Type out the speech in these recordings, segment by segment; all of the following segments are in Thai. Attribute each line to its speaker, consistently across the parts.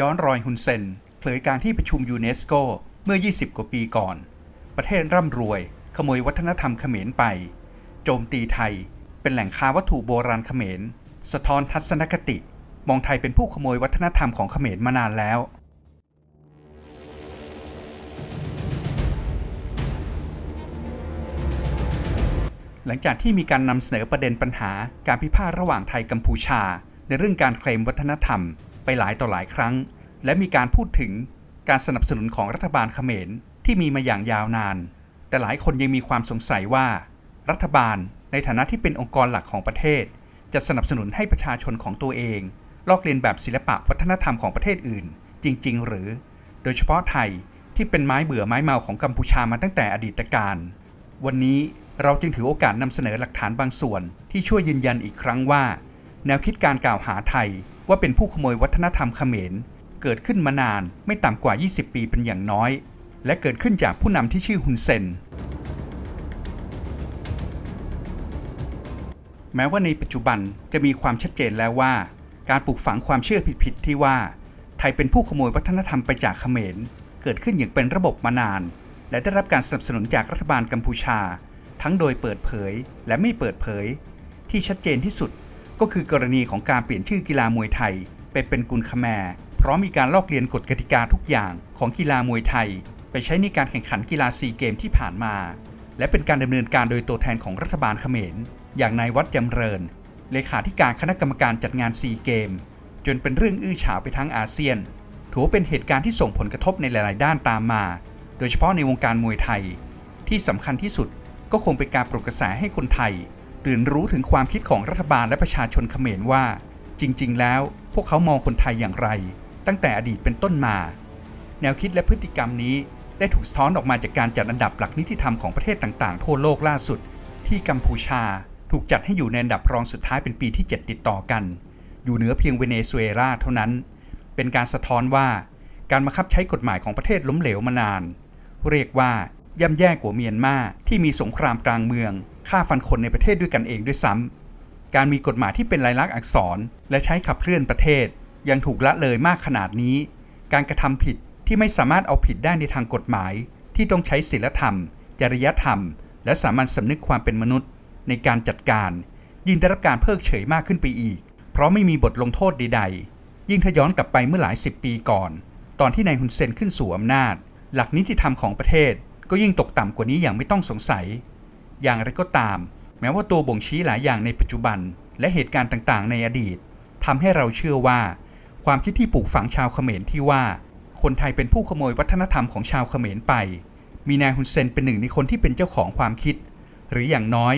Speaker 1: ย้อนรอยฮุนเซนเผยการที่ประชุมยูเนสโกเมื่อ 20 กว่าปีก่อน ประเทศร่ำรวย ขโมยวัฒนธรรมเขมรไป โจมตีไทย เป็นแหล่งค้าวัตถุโบราณเขมร สะท้อนทัศนคติ มองไทยเป็นผู้ขโมยวัฒนธรรมของเขมรมานานแล้วหลังจากที่มีการนำเสนอประเด็นปัญหาการพิพาทระหว่างไทยกัมพูชา ในเรื่องการเคลมวัฒนธรรม ไปหลายต่อหลายครั้ง และมีการพูดถึงการสนับสนุนของรัฐบาลเขมรที่มีมาอย่างยาวนาน แต่หลายคนยังมีความสงสัยว่า รัฐบาลในฐานะที่เป็นองค์กรหลักของประเทศ จะสนับสนุนให้ประชาชนของตัวเอง ลอกเลียนแบบศิลปะวัฒนธรรมของประเทศอื่น จริง ๆ หรือ โดยเฉพาะไทยที่เป็นไม้เบื่อไม้เมาของกัมพูชามาตั้งแต่อดีตการ วันนี้เราจึงถือโอกาสนำเสนอหลักฐานบางส่วนที่ช่วยยืนยันอีกครั้งว่า แนวคิดการกล่าวหาไทย ว่าเป็นผู้ขโมยวัฒนธรรมเขมร เกิดขึ้นมานานไม่ต่ำกว่า 20 ปีเป็นอย่างน้อย และเกิดขึ้นจากผู้นำที่ชื่อฮุนเซน แม้ว่าในปัจจุบันจะมีความชัดเจนแล้วว่า การปลูกฝังความเชื่อผิดๆที่ว่า ไทยเป็นผู้ขโมยวัฒนธรรมไปจากเขมร เกิดขึ้นอย่างเป็นระบบมานาน และได้รับการสนับสนุนจากรัฐบาลกัมพูชา ทั้งโดยเปิดเผยและไม่เปิดเผย ที่ชัดเจนที่สุด ก็คือกรณีของการเปลี่ยนชื่อกีฬามวยไทย ไปเป็นกุลคแมร์เพราะมีการลอกเลียนกฎกติกาทุกอย่างของกีฬามวยไทย ไปใช้ในการแข่งขันกีฬาซีเกมที่ผ่านมา และเป็นการดำเนินการโดยตัวแทนของรัฐบาลเขมร อย่างนายวัดจำเริญเลขาธิการคณะกรรมการจัดงานซีเกม จนเป็นเรื่องอื้อฉาวไปทั้งอาเซียน ถือว่าเป็นเหตุการณ์ที่ส่งผลกระทบในหลาย ๆ ด้านตามมา โดยเฉพาะในวงการมวยไทย ที่สำคัญที่สุดก็คงเป็นการปลุกกระแสให้คนไทย ตื่นรู้ถึงความคิดของรัฐบาลและประชาชนเขมรว่า จริง ๆ แล้วพวกเขามองคนไทยอย่างไร ตั้งแต่อดีตเป็นต้นมา แนวคิดและพฤติกรรมนี้ได้ถูกสะท้อนออกมาจากการจัดอันดับหลักนิติธรรมของประเทศต่างๆ ทั่วโลกล่าสุด ที่กัมพูชาถูกจัดให้อยู่ในอันดับรองสุดท้ายเป็นปีที่ 7 ติดต่อกัน อยู่เหนือเพียงเวเนซุเอลาเท่านั้น เป็นการสะท้อนว่า การบังคับใช้กฎหมายของประเทศล้มเหลวมานาน เรียกว่าย่ำแย่กว่าเมียนมาที่มีสงครามกลางเมือง ฆ่าฟันคนในประเทศด้วยกันเองด้วยซ้ำการมีกฎหมายที่เป็นลายลักษณ์อักษร และใช้ขับเคลื่อนประเทศ ยังถูกละเลยมากขนาดนี้ การกระทำผิดที่ไม่สามารถเอาผิดได้ในทางกฎหมาย ที่ต้องใช้ศีลธรรม จริยธรรม และสามัญสำนึกความเป็นมนุษย์ ในการจัดการ ยิ่งได้รับการเพิกเฉยมากขึ้นไปอีก เพราะไม่มีบทลงโทษใดๆ ยิ่งถ้าย้อนกลับไปเมื่อหลายสิบปีก่อน ตอนที่นายฮุนเซนขึ้นสู่อำนาจ หลักนิติธรรมของประเทศ ก็ยิ่งตกต่ำกว่านี้อย่างไม่ต้องสงสัย อย่างไรก็ตาม แม้ว่าตัวบ่งชี้หลายอย่างในปัจจุบัน และเหตุการณ์ต่างๆ ในอดีตทำให้เราเชื่อว่า ความคิดที่ปลูกฝังชาวเขมรที่ว่า คนไทยเป็นผู้ขโมยวัฒนธรรมของชาวเขมรไป มีนายฮุนเซนเป็นหนึ่งในคนที่เป็นเจ้าของความคิด หรืออย่างน้อย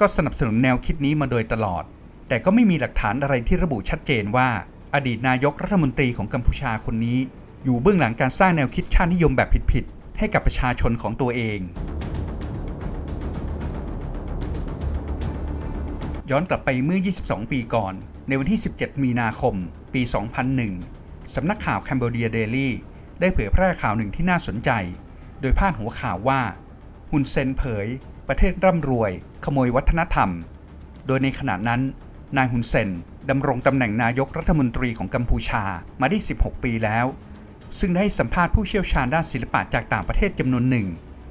Speaker 1: ก็สนับสนุนแนวคิดนี้มาโดยตลอด แต่ก็ไม่มีหลักฐานอะไรที่ระบุชัดเจนว่า อดีตนายกรัฐมนตรีของกัมพูชาคนนี้ อยู่เบื้องหลังการสร้างแนวคิดชาตินิยมแบบผิดๆให้กับประชาชนของตัวเอง ย้อนกลับไปเมื่อ 22 ปีก่อน ในวันที่ 17 มีนาคม ปี 2001 สำนักข่าวแคนเบเดียเดลี่ได้เผยแพร่ข่าวหนึ่งที่น่าสนใจ โดยพาดหัวข่าวว่าฮุนเซนเผย ประเทศร่ำรวย ขโมยวัฒนธรรม โดยในขณะนั้น นายฮุนเซนดำรงตำแหน่งนายกรัฐมนตรีของกัมพูชามาได้ 16 ปีแล้ว ซึ่งได้สัมภาษณ์ผู้เชี่ยวชาญด้านศิลปะจากต่างประเทศจำนวนหนึ่ง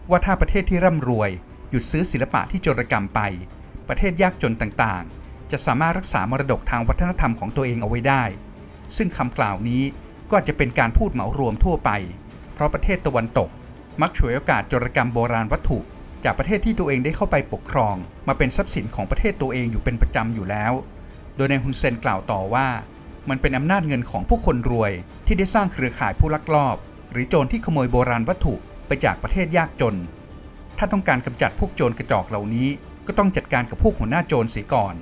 Speaker 1: ว่าถ้าประเทศที่ร่ำรวย หยุดซื้อศิลปะที่โจรกรรมไป ประเทศยากจนต่างๆ จะสามารถรักษามรดกทางวัฒนธรรมของตัวเองเอาไว้ได้ ซึ่งคำกล่าวนี้ก็จะเป็นการพูดเหมารวมทั่วไป เพราะประเทศตะวันตก มักฉวยโอกาสจรกรรมโบราณวัตถุ จากประเทศที่ตัวเองได้เข้าไปปกครอง มาเป็นทรัพย์สินของประเทศตัวเองอยู่เป็นประจำอยู่แล้ว โดยนายฮุนเซนกล่าวต่อว่า มันเป็นอำนาจเงินของผู้คนรวย ที่ได้สร้างเครือข่ายผู้ลักลอบ หรือโจรที่ขโมยโบราณวัตถุไปจากประเทศยากจน ถ้าต้องการกำจัดพวกโจรกระจอกเหล่านี้ ก็ต้องจัดการกับพวกหัวหน้าโจรเสียก่อน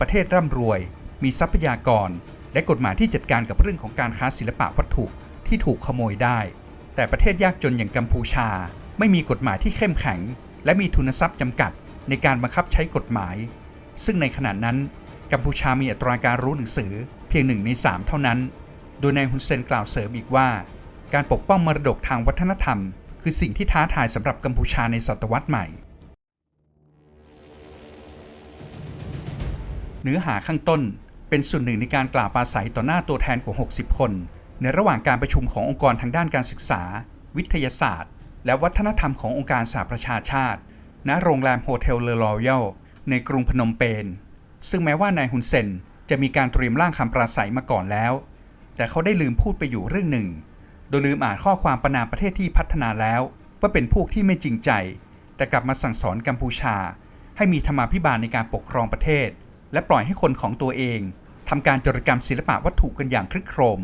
Speaker 1: ประเทศร่ำรวย มีทรัพยากร และกฎหมายที่จัดการกับเรื่องของการค้าศิลปะวัตถุที่ถูกขโมยได้ แต่ประเทศยากจนอย่างกัมพูชา ไม่มีกฎหมายที่เข้มแข็ง และมีทุนทรัพย์จำกัดในการบังคับใช้กฎหมาย ซึ่งในขณะนั้นกัมพูชามีอัตราการรู้หนังสือเพียงหนึ่งในสามเท่านั้น โดยนายฮุนเซนกล่าวเสริมอีกว่า การปกป้องมรดกทางวัฒนธรรม คือสิ่งที่ท้าทายสำหรับกัมพูชาในศตวรรษใหม่ เนื้อหาข้างต้น เป็นส่วนหนึ่งในการกล่าวปราศัยต่อหน้าตัวแทนกว่า 60 คน ในระหว่างการประชุมขององค์กรทางด้านการศึกษา วิทยาศาสตร์ และวัฒนธรรมขององค์การสหประชาชาติ ณ โรงแรมโฮเทลเลอรอยัลในกรุงพนมเปญ ซึ่งแม้ว่านายฮุนเซนจะมีการเตรียมร่างคำปราศัยมาก่อนแล้ว แต่เขาได้ลืมพูดไปอยู่เรื่องหนึ่ง โดยลืมอ่านข้อความประนามประเทศที่พัฒนาแล้ว ว่าเป็นพวกที่ไม่จริงใจ แต่กลับมาสั่งสอนกัมพูชา ให้มีธรรมาภิบาลในการปกครองประเทศ และปล่อยให้คนของตัวเองทำการจรกรรมศิลปะวัตถุกันอย่างครึกโครม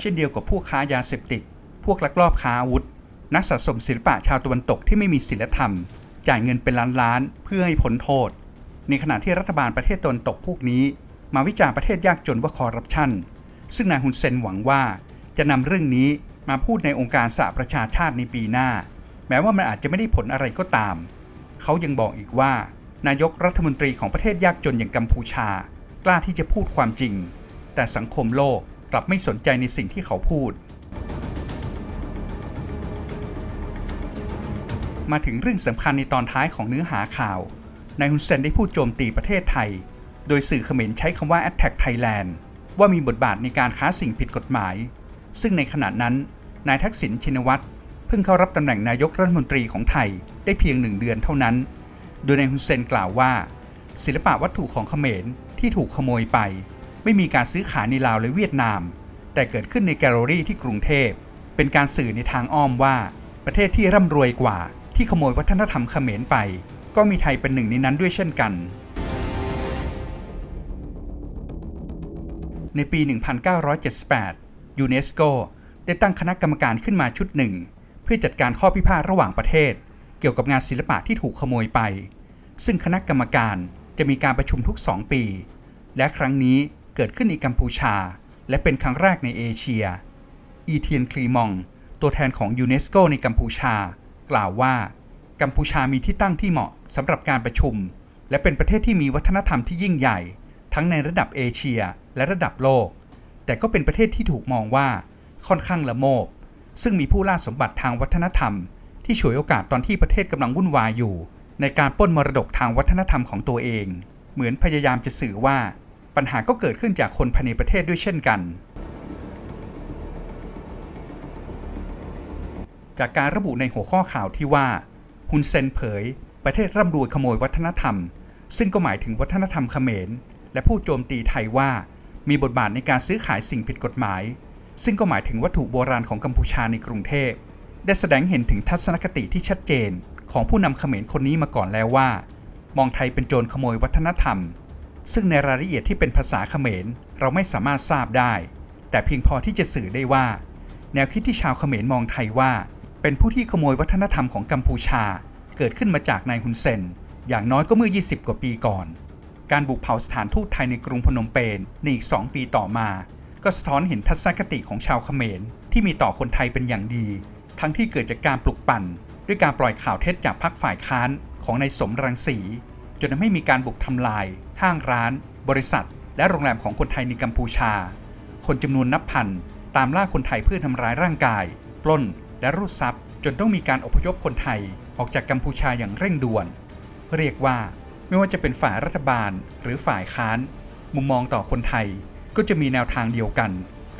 Speaker 1: เช่นเดียวกับพวกค้ายาเสพติด พวกลักลอบค้าอาวุธ นักสะสมศิลปะชาวตะวันตกที่ไม่มีศีลธรรม จ่ายเงินเป็นล้านล้านๆเพื่อให้พ้นโทษ ในขณะที่รัฐบาลประเทศตะวันตกพวกนี้ มาวิจารณ์ประเทศยากจนว่าคอร์รัปชัน ซึ่งนายฮุนเซนหวังว่า จะนำเรื่องนี้มาพูดในองค์การสหประชาชาติในปีหน้า แม้ว่ามันอาจจะไม่ได้ผลอะไรก็ตาม เขายังบอกอีกว่า นายกรัฐมนตรีของประเทศยากจนอย่างกัมพูชา กล้าที่จะพูดความจริง แต่สังคมโลกกลับไม่สนใจในสิ่งที่เขาพูด มาถึงเรื่องสำคัญในตอนท้ายของเนื้อหาข่าว นายฮุนเซนได้พูดโจมตีประเทศไทย โดยสื่อเขมรใช้คำว่า Attack Thailand ว่ามีบทบาทในการค้าสิ่งผิดกฎหมาย ซึ่งในขณะนั้น นายทักษิณชินวัตร เพิ่งเข้ารับตำแหน่งนายกรัฐมนตรีของไทยได้เพียงหนึ่งเดือนเท่านั้น โดยนายฮุนเซนกล่าวว่า ศิลปะวัตถุของเขมรที่ถูกขโมยไป ไม่มีการซื้อขายในลาวและเวียดนาม แต่เกิดขึ้นในแกลเลอรี่ที่กรุงเทพ เป็นการสื่อในทางอ้อมว่า ประเทศที่ร่ำรวยกว่าที่ขโมยวัฒนธรรมเขมรไป ก็มีไทยเป็นหนึ่งในนั้นด้วยเช่นกัน ในปี 1978 ยูเนสโกได้ตั้งคณะกรรมการขึ้นมาชุดหนึ่ง พื่อจัดการข้อพิพาทระหว่างประเทศ เกี่ยวกับงานศิลปะที่ถูกขโมยไป ซึ่งคณะกรรมการจะมีการประชุมทุก 2 ปี และครั้งนี้เกิดขึ้นในกัมพูชา และเป็นครั้งแรกในเอเชีย อีเทียนคลีมอง ตัวแทนของยูเนสโกในกัมพูชา กล่าวว่า กัมพูชามีที่ตั้งที่เหมาะสำหรับการประชุม และเป็นประเทศที่มีวัฒนธรรมที่ยิ่งใหญ่ ทั้งในระดับเอเชียและระดับโลก แต่ก็เป็นประเทศที่ถูกมองว่าค่อนข้างละโมบ ซึ่งมีผู้ล่าสมบัติทางวัฒนธรรม ที่ฉวยโอกาสตอนที่ประเทศกำลังวุ่นวายอยู่ ในการปล้นมรดกทางวัฒนธรรมของตัวเอง เหมือนพยายามจะสื่อว่าปัญหาก็เกิดขึ้นจากคนภายในประเทศด้วยเช่นกัน จากการระบุในหัวข้อข่าวที่ว่าฮุนเซนเผย ประเทศร่ำรวยขโมยวัฒนธรรม ซึ่งก็หมายถึงวัฒนธรรมเขมร และผู้โจมตีไทยว่า มีบทบาทในการซื้อขายสิ่งผิดกฎหมาย ซึ่งก็หมายถึงวัตถุโบราณของกัมพูชาในกรุงเทพ ได้แสดงเห็นถึงทัศนคติที่ชัดเจนของผู้นำเขมรคนนี้มาก่อนแล้วว่า มองไทยเป็นโจรขโมยวัฒนธรรม ซึ่งในรายละเอียดที่เป็นภาษาเขมรเราไม่สามารถทราบได้ แต่เพียงพอที่จะสื่อได้ว่า แนวคิดที่ชาวเขมรมองไทยว่า เป็นผู้ที่ขโมยวัฒนธรรมของกัมพูชา เกิดขึ้นมาจากนายฮุนเซนอย่างน้อยก็เมื่อ 20 กว่าปีก่อน การบุกเผาสถานทูตไทยในกรุงพนมเปญในอีก 2 ปีต่อมา ก็สะท้อนเห็นทัศนคติของชาวเขมร ที่มีต่อคนไทยเป็นอย่างดี ทั้งที่เกิดจากการปลุกปั่น ด้วยการปล่อยข่าวเท็จจากพรรคฝ่ายค้านของนายสมรังสี จนทำให้มีการบุกทำลาย ห้างร้าน บริษัท และโรงแรมของคนไทยในกัมพูชา คนจำนวนนับพันตามล่าคนไทยเพื่อทำร้ายร่างกาย ปล้น และรูดทรัพย์ จนต้องมีการอพยพคนไทยออกจากกัมพูชาอย่างเร่งด่วน เรียกว่าไม่ว่าจะเป็นฝ่ายรัฐบาลหรือฝ่ายค้าน มุมมองต่อคนไทย ก็จะมีแนวทางเดียวกัน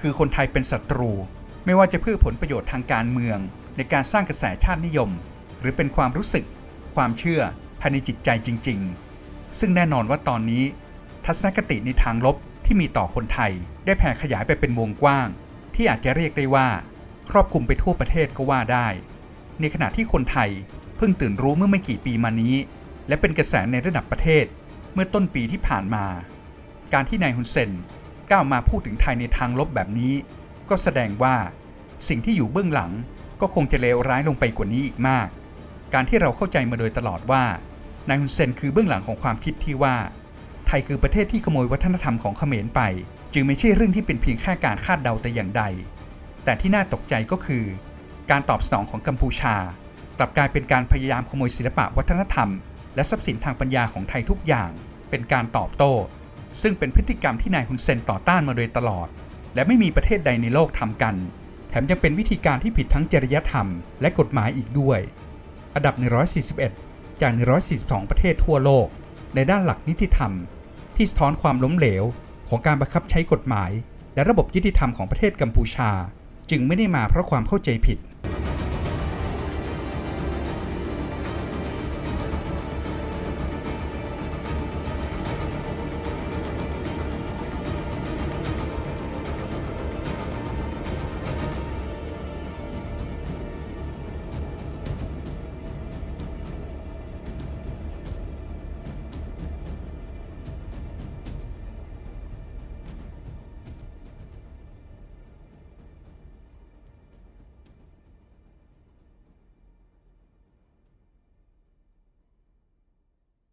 Speaker 1: คือคนไทยเป็นศัตรู ไม่ว่าจะเพื่อผลประโยชน์ทางการเมือง ในการสร้างกระแสชาตินิยม หรือเป็นความรู้สึก ความเชื่อภายในจิตใจจริง ๆ ซึ่งแน่นอนว่าตอนนี้ ทัศนคติในทางลบที่มีต่อคนไทย ได้แผ่ขยายไปเป็นวงกว้าง ที่อาจจะเรียกได้ว่า ครอบคลุมไปทั่วประเทศก็ว่าได้ ในขณะที่คนไทยเพิ่งตื่นรู้เมื่อไม่กี่ปีมานี้ และเป็นกระแสในระดับประเทศเมื่อต้นปีที่ผ่านมา การที่นายฮุนเซน ก้าวมาพูดถึงไทยในทางลบแบบนี้ ก็แสดงว่า สิ่งที่อยู่เบื้องหลังก็คงจะเลวร้ายลงไปกว่านี้อีกมาก การที่เราเข้าใจมาโดยตลอดว่านายฮุนเซนคือเบื้องหลังของความคิดที่ว่า ไทยคือประเทศที่ขโมยวัฒนธรรมของเขมรไป จึงไม่ใช่เรื่องที่เป็นเพียงแค่การคาดเดาแต่อย่างใด แต่ที่น่าตกใจก็คือ การตอบสนองของกัมพูชากลับกลายเป็นการพยายามขโมยศิลปะวัฒนธรรม และทรัพย์สินทางปัญญาของไทยทุกอย่าง เป็นการตอบโต้ ซึ่งเป็นพฤติกรรมที่นายฮุนเซนต่อต้านมาโดยตลอด และไม่มีประเทศใดในโลกทำกัน แถมยังเป็นวิธีการที่ผิดทั้งจริยธรรมและกฎหมายอีกด้วย อันดับ 141 จาก 142 ประเทศทั่วโลก ในด้านหลักนิติธรรม ที่สะท้อนความล้มเหลว ของการบังคับใช้กฎหมาย และระบบยุติธรรมของประเทศกัมพูชา จึงไม่ได้มาเพราะความเข้าใจผิด